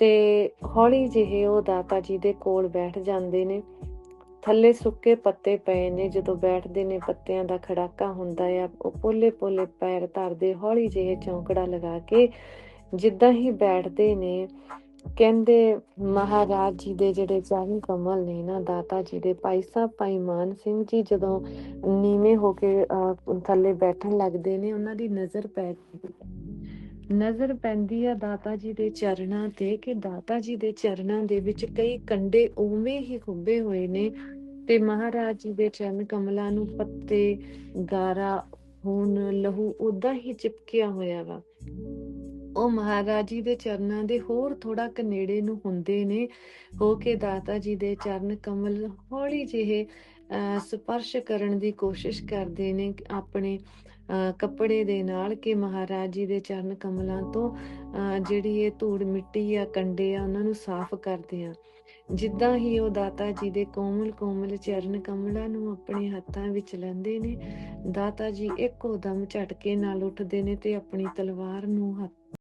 ਤੇ ਹੌਲੀ ਜਿਹੇ ਉਹ ਦਾਤਾ ਜੀ ਦੇ ਕੋਲ ਬੈਠ ਜਾਂਦੇ ਨੇ। ਥੱਲੇ ਸੁੱਕੇ ਪੱਤੇ ਪਏ ਨੇ ਜਦੋਂ ਬੈਠਦੇ ਨੇ ਪੱਤਿਆਂ ਦਾ ਖੜਾਕਾ ਹੁੰਦਾ ਆ ਉਹ ਪੋਲੇ ਪੋਲੇ ਪੈਰ ਧਰਦੇ ਹੌਲੀ ਜਿਹੇ ਚੌਂਕੜਾ ਲਗਾ ਕੇ ਜਿੱਦਾਂ ਹੀ ਬੈਠਦੇ ਨੇ ਕਹਿੰਦੇ ਮਹਾਰਾਜ ਜੀ ਦੇ ਜਿਹੜੇ ਚਰਨ ਕਮਲ ਨੇ ਨਾ ਦਾਤਾ ਜੀ ਦੇ ਭਾਈ ਸਾਹਿਬ ਭਾਈ ਮਾਨ ਸਿੰਘ ਜੀ ਜਦੋਂ ਨੀਵੇਂ ਹੋ ਕੇ ਅਹ, ਥੱਲੇ ਬੈਠਣ ਲੱਗਦੇ ਨੇ ਉਹਨਾਂ ਦੀ ਨਜ਼ਰ ਪੈ ਨਜ਼ਰ ਪੈਂਦੀ ਆ ਦਾਤਾ ਜੀ ਦੇ ਚਰਨਾਂ ਤੇ ਕਿ ਦਾਤਾ ਜੀ ਦੇ ਚਰਨਾਂ ਦੇ ਵਿੱਚ ਕਈ ਕੰਡੇ ਉਵੇਂ ਹੀ ਖੁੱਬੇ ਹੋਏ ਨੇ ਤੇ ਮਹਾਰਾਜ ਜੀ ਦੇ ਚਰਨ ਕਮਲਾਂ ਨੂੰ ਪੱਤੇ ਗਾਰਾ ਖੂਨ ਲਹੂ ਉਦਾਂ ਹੀ ਚਿਪਕਿਆ ਹੋਇਆ ਵਾ। ਉਹ ਮਹਾਰਾਜ ਜੀ ਦੇ ਚਰਨਾਂ ਦੇ ਹੋਰ ਥੋੜਾ ਕੁ ਨੂੰ ਹੁੰਦੇ ਨੇ ਹੋ ਕੇ ਦਾਤਾ ਜੀ ਦੇ ਚਰਨ ਕਮਲ ਹੌਲੀ ਜਿਹੇ ਅਹ, ਸਪਰਸ਼ ਕਰਨ ਦੀ ਕੋਸ਼ਿਸ਼ ਕਰਦੇ ਨੇ ਆਪਣੇ ਕੱਪੜੇ ਦੇ ਨਾਲ ਕਿ ਮਹਾਰਾਜ ਜੀ ਦੇ ਚਰਨ ਕਮਲਾਂ ਤੋਂ ਅਹ, ਜਿਹੜੀ ਇਹ ਧੂੜ ਮਿੱਟੀ ਆ ਕੰਡੇ ਆ ਉਹਨਾਂ ਨੂੰ ਸਾਫ਼ ਕਰਦੇ ਆ ਜਿੱਦਾਂ ਹੀ ਉਹ ਦਾਤਾ ਜੀ ਦੇ ਕੋਮਲ ਕੋਮਲ ਚਰਨ ਕਮਲਾਂ ਨੂੰ ਆਪਣੇ ਹੱਥਾਂ ਵਿੱਚ ਲੈਂਦੇ ਨੇ ਦਾਤਾ ਜੀ ਇੱਕੋ ਦਮ ਝਟਕੇ ਨਾਲ ਉੱਠਦੇ ਨੇ ਤੇ ਆਪਣੀ ਤਲਵਾਰ ਨੂੰ ਹੱਥ